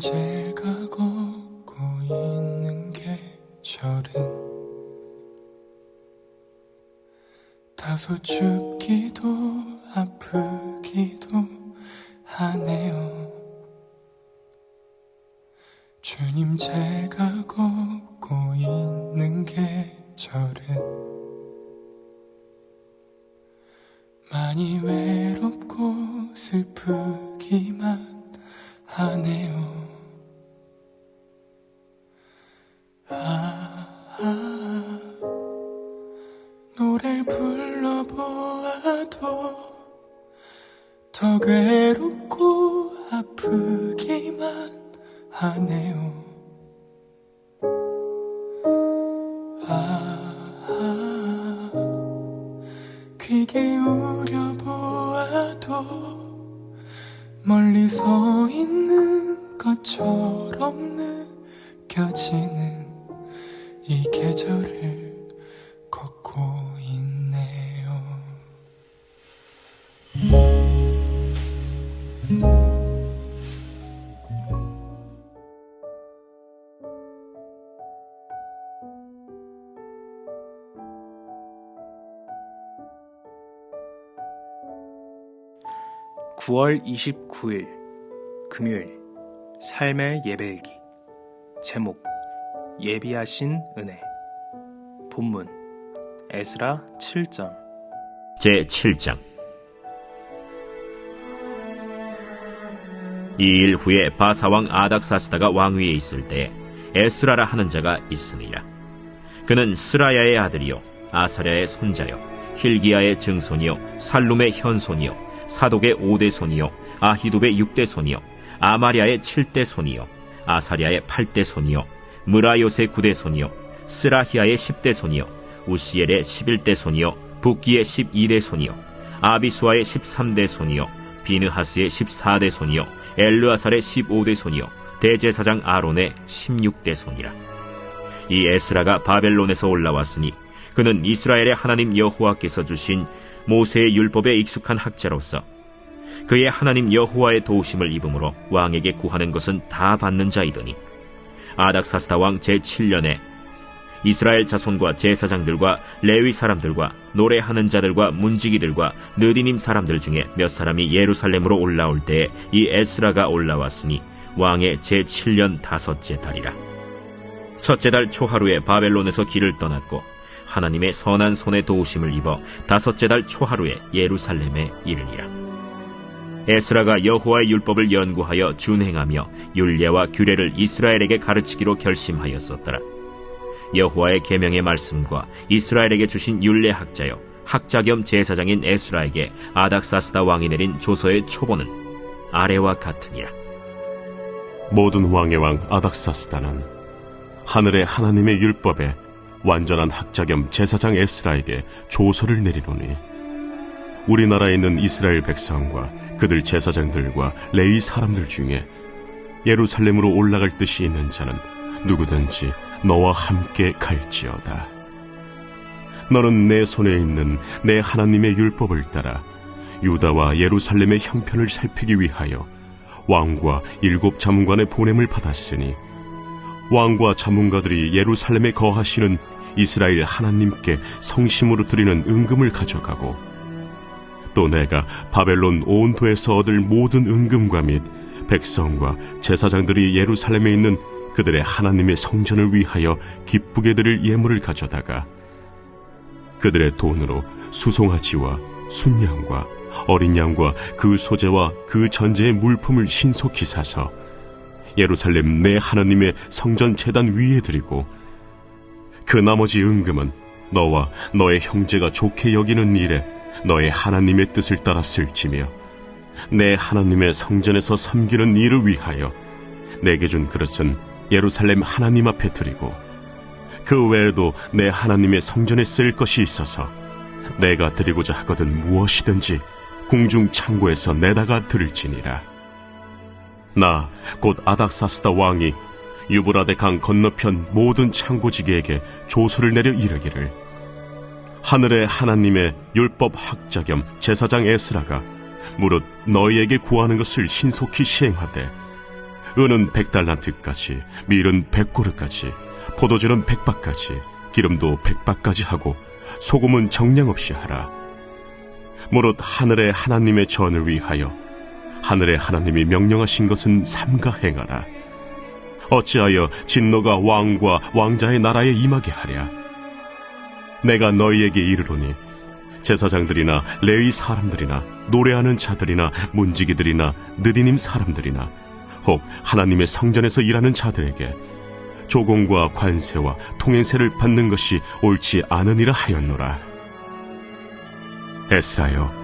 제가 걷고 있는 계절은 다소 춥기도 아프기도 하네요 주님 제가 걷고 있는 계절은 많이 외롭고 슬프기만 하네요. 멀리 서 있는 것처럼 느껴지는 이 계절을 걷고 9월 29일 금요일 삶의 예배일기 제목 예비하신 은혜 본문 에스라 7장 제 7장. 이 일 후에 바사왕 아닥사스다가 왕위에 있을 때 에스라라 하는 자가 있으니라. 그는 스라야의 아들이요 아사랴의 손자요 힐기야의 증손이요 살룸의 현손이요 사독의 5대 손이요. 아히둡의 6대 손이요. 아마리아의 7대 손이요. 아사랴의 8대 손이요. 무라요의 9대 손이요. 스라히아의 10대 손이요. 우시엘의 11대 손이요. 북기의 12대 손이요. 아비수아의 13대 손이요. 비느하스의 14대 손이요. 엘르아살의 15대 손이요. 대제사장 아론의 16대 손이라. 이 에스라가 바벨론에서 올라왔으니 그는 이스라엘의 하나님 여호와께서 주신 모세의 율법에 익숙한 학자로서 그의 하나님 여호와의 도우심을 입음으로 왕에게 구하는 것은 다 받는 자이더니 아닥사스다 왕 제7년에 이스라엘 자손과 제사장들과 레위 사람들과 노래하는 자들과 문지기들과 느디님 사람들 중에 몇 사람이 예루살렘으로 올라올 때에 이 에스라가 올라왔으니 왕의 제7년 다섯째 달이라. 첫째 달 초하루에 바벨론에서 길을 떠났고 하나님의 선한 손의 도우심을 입어 다섯째 달 초하루에 예루살렘에 이르니라. 에스라가 여호와의 율법을 연구하여 준행하며 율례와 규례를 이스라엘에게 가르치기로 결심하였었더라. 여호와의 계명의 말씀과 이스라엘에게 주신 율례 학자여 학자 겸 제사장인 에스라에게 아닥사스다 왕이 내린 조서의 초본은 아래와 같으니라. 모든 왕의 왕 아닥사스다는 하늘의 하나님의 율법에 완전한 학자 겸 제사장 에스라에게 조서를 내리노니 우리나라에 있는 이스라엘 백성과 그들 제사장들과 레이 사람들 중에 예루살렘으로 올라갈 뜻이 있는 자는 누구든지 너와 함께 갈지어다. 너는 내 손에 있는 내 하나님의 율법을 따라 유다와 예루살렘의 형편을 살피기 위하여 왕과 일곱 자문관의 보냄을 받았으니 왕과 자문가들이 예루살렘에 거하시는 이스라엘 하나님께 성심으로 드리는 은금을 가져가고 또 내가 바벨론 온도에서 얻을 모든 은금과 및 백성과 제사장들이 예루살렘에 있는 그들의 하나님의 성전을 위하여 기쁘게 드릴 예물을 가져다가 그들의 돈으로 수송아지와 순양과 어린 양과 그 소재와 그 전제의 물품을 신속히 사서 예루살렘 내 하나님의 성전 재단 위에 드리고 그 나머지 은금은 너와 너의 형제가 좋게 여기는 일에 너의 하나님의 뜻을 따라 쓸지며 내 하나님의 성전에서 섬기는 일을 위하여 내게 준 그릇은 예루살렘 하나님 앞에 드리고 그 외에도 내 하나님의 성전에 쓸 것이 있어서 내가 드리고자 하거든 무엇이든지 궁중 창고에서 내다가 드릴지니라 나 곧 아닥사스다 왕이 유브라데 강 건너편 모든 창고지기에게 조서를 내려 이르기를 하늘의 하나님의 율법 학자 겸 제사장 에스라가 무릇 너희에게 구하는 것을 신속히 시행하되 은은 백달란트까지, 밀은 백고르까지, 포도주는 백박까지, 기름도 백박까지 하고 소금은 정량 없이 하라. 무릇 하늘의 하나님의 전을 위하여 하늘의 하나님이 명령하신 것은 삼가 행하라. 어찌하여 진노가 왕과 왕자의 나라에 임하게 하랴. 내가 너희에게 이르노니 제사장들이나 레위 사람들이나 노래하는 자들이나 문지기들이나 느디님 사람들이나 혹 하나님의 성전에서 일하는 자들에게 조공과 관세와 통행세를 받는 것이 옳지 않으니라 하였노라. 에스라여,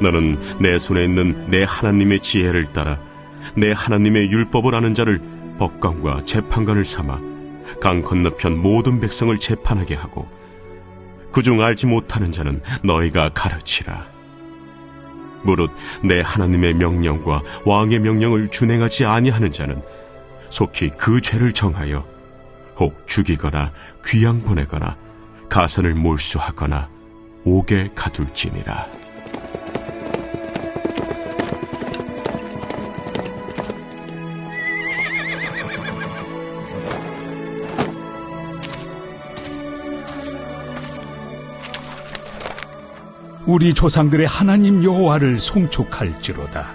너는 내 손에 있는 내 하나님의 지혜를 따라 내 하나님의 율법을 아는 자를 법관과 재판관을 삼아 강 건너편 모든 백성을 재판하게 하고 그중 알지 못하는 자는 너희가 가르치라. 무릇 내 하나님의 명령과 왕의 명령을 준행하지 아니하는 자는 속히 그 죄를 정하여 혹 죽이거나 귀양 보내거나 가선을 몰수하거나 옥에 가둘지니라. 우리 조상들의 하나님 여호와를 송축할지로다.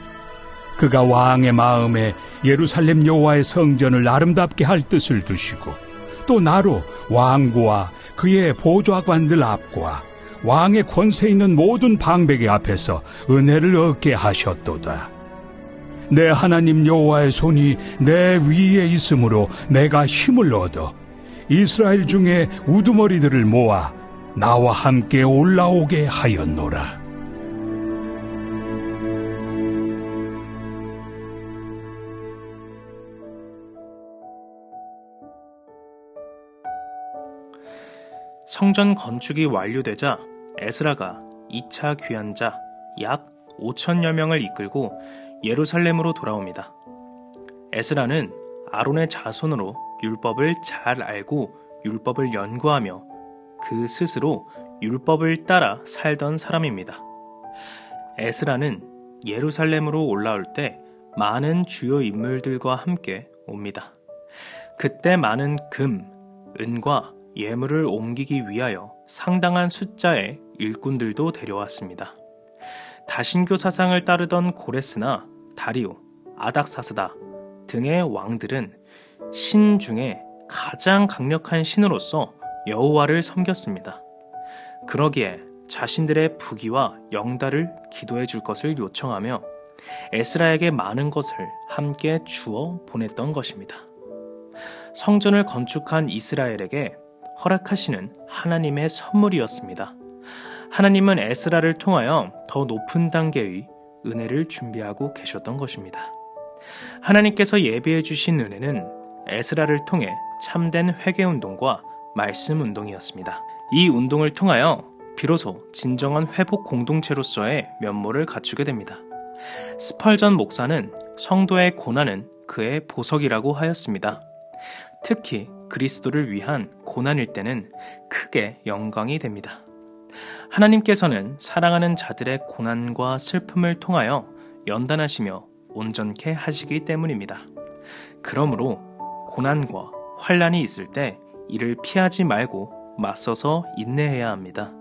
그가 왕의 마음에 예루살렘 여호와의 성전을 아름답게 할 뜻을 두시고 또 나로 왕과 그의 보좌관들 앞과 왕의 권세 있는 모든 방백의 앞에서 은혜를 얻게 하셨도다. 내 하나님 여호와의 손이 내 위에 있으므로 내가 힘을 얻어 이스라엘 중에 우두머리들을 모아 나와 함께 올라오게 하였노라. 성전 건축이 완료되자 에스라가 2차 귀환자 약 5천여 명을 이끌고 예루살렘으로 돌아옵니다. 에스라는 아론의 자손으로 율법을 잘 알고 율법을 연구하며 그 스스로 율법을 따라 살던 사람입니다. 에스라는 예루살렘으로 올라올 때 많은 주요 인물들과 함께 옵니다. 그때 많은 금, 은과 예물을 옮기기 위하여 상당한 숫자의 일꾼들도 데려왔습니다. 다신교 사상을 따르던 고레스나 다리오, 아닥사스다 등의 왕들은 신 중에 가장 강력한 신으로서 여호와를 섬겼습니다. 그러기에 자신들의 부귀와 영달을 기도해 줄 것을 요청하며 에스라에게 많은 것을 함께 주어 보냈던 것입니다. 성전을 건축한 이스라엘에게 허락하시는 하나님의 선물이었습니다. 하나님은 에스라를 통하여 더 높은 단계의 은혜를 준비하고 계셨던 것입니다. 하나님께서 예비해 주신 은혜는 에스라를 통해 참된 회개 운동과 말씀 운동이었습니다. 이 운동을 통하여 비로소 진정한 회복 공동체로서의 면모를 갖추게 됩니다. 스펄전 목사는 성도의 고난은 그의 보석이라고 하였습니다. 특히 그리스도를 위한 고난일 때는 크게 영광이 됩니다. 하나님께서는 사랑하는 자들의 고난과 슬픔을 통하여 연단하시며 온전케 하시기 때문입니다. 그러므로 고난과 환란이 있을 때 이를 피하지 말고 맞서서 인내해야 합니다.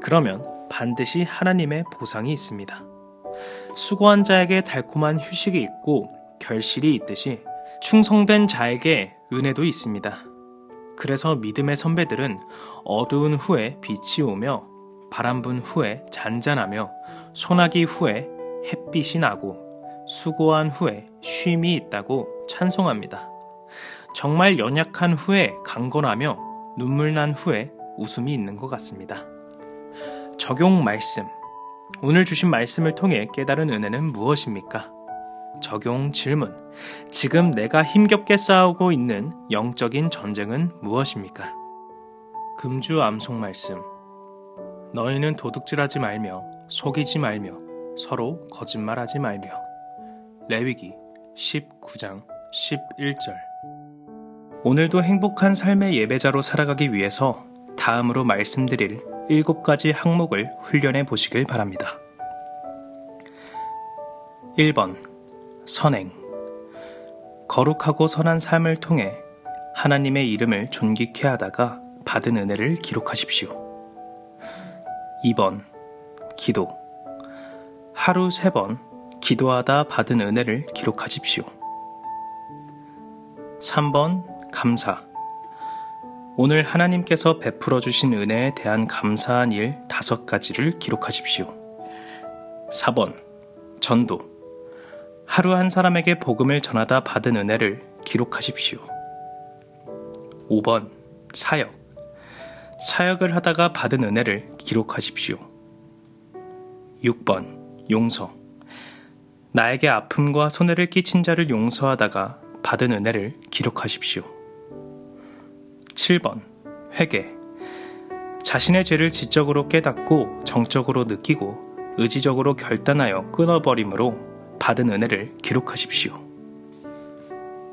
그러면 반드시 하나님의 보상이 있습니다. 수고한 자에게 달콤한 휴식이 있고 결실이 있듯이 충성된 자에게 은혜도 있습니다. 그래서 믿음의 선배들은 어두운 후에 빛이 오며 바람 분 후에 잔잔하며 소나기 후에 햇빛이 나고 수고한 후에 쉼이 있다고 찬송합니다. 정말 연약한 후에 강건하며 눈물 난 후에 웃음이 있는 것 같습니다. 적용 말씀. 오늘 주신 말씀을 통해 깨달은 은혜는 무엇입니까? 적용 질문. 지금 내가 힘겹게 싸우고 있는 영적인 전쟁은 무엇입니까? 금주 암송 말씀. 너희는 도둑질하지 말며 속이지 말며 서로 거짓말하지 말며 레위기 19장 11절 오늘도 행복한 삶의 예배자로 살아가기 위해서 다음으로 말씀드릴 일곱 가지 항목을 훈련해 보시길 바랍니다. 1번 선행 거룩하고 선한 삶을 통해 하나님의 이름을 존귀케 하다가 받은 은혜를 기록하십시오. 2번 기도 하루 세번 기도하다 받은 은혜를 기록하십시오. 3번 감사 오늘 하나님께서 베풀어 주신 은혜에 대한 감사한 일 다섯 가지를 기록하십시오. 4번 전도 하루 한 사람에게 복음을 전하다 받은 은혜를 기록하십시오. 5번 사역 사역을 하다가 받은 은혜를 기록하십시오. 6번 용서 나에게 아픔과 손해를 끼친 자를 용서하다가 받은 은혜를 기록하십시오. 7번 회개 자신의 죄를 지적으로 깨닫고 정적으로 느끼고 의지적으로 결단하여 끊어버림으로 받은 은혜를 기록하십시오.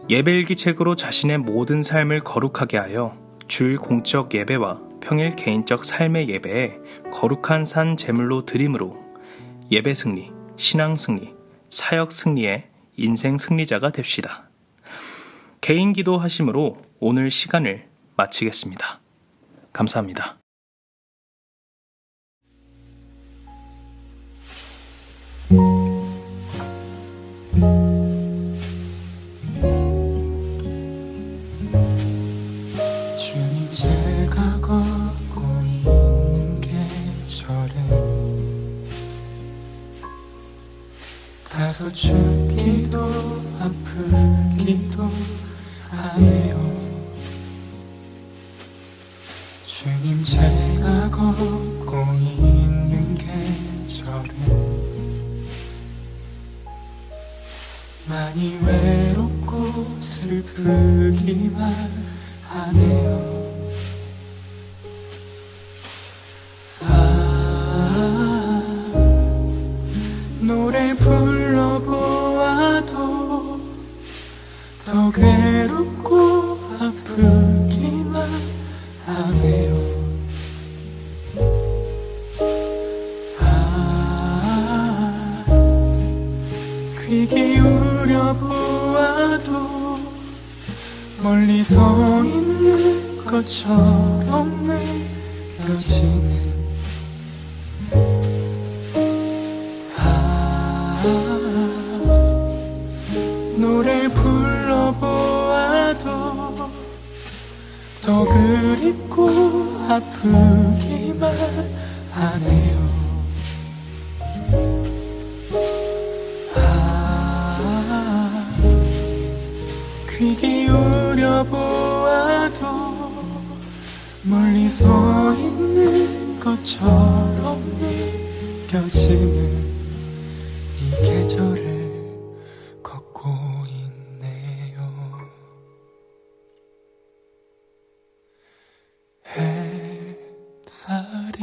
예배일기책으로 자신의 모든 삶을 거룩하게 하여 주일 공적 예배와 평일 개인적 삶의 예배에 거룩한 산 제물로 드림으로 예배 승리, 신앙 승리, 사역 승리의 인생 승리자가 됩시다. 개인 기도 하심으로 오늘 시간을 마치겠습니다. 감사합니다. 주님 제가 걷고 있는 계절은 다소 춥기도 아프기도 하네요 제가 걷고 있는 계절은 많이 외롭고 슬프기만 하네요. 멀리 서 있는 것처럼 느껴지는 아, 노래 불러보아도 더 그립고 아프기만 귀 기울여 보아도 멀리 서 있는 것처럼 느껴지는 이 계절을 걷고 있네요. 햇살이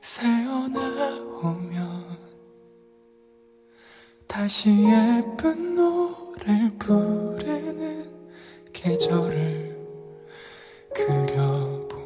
새어나오면 다시 예쁜 노 바람을 부르는 계절을 그려보네요.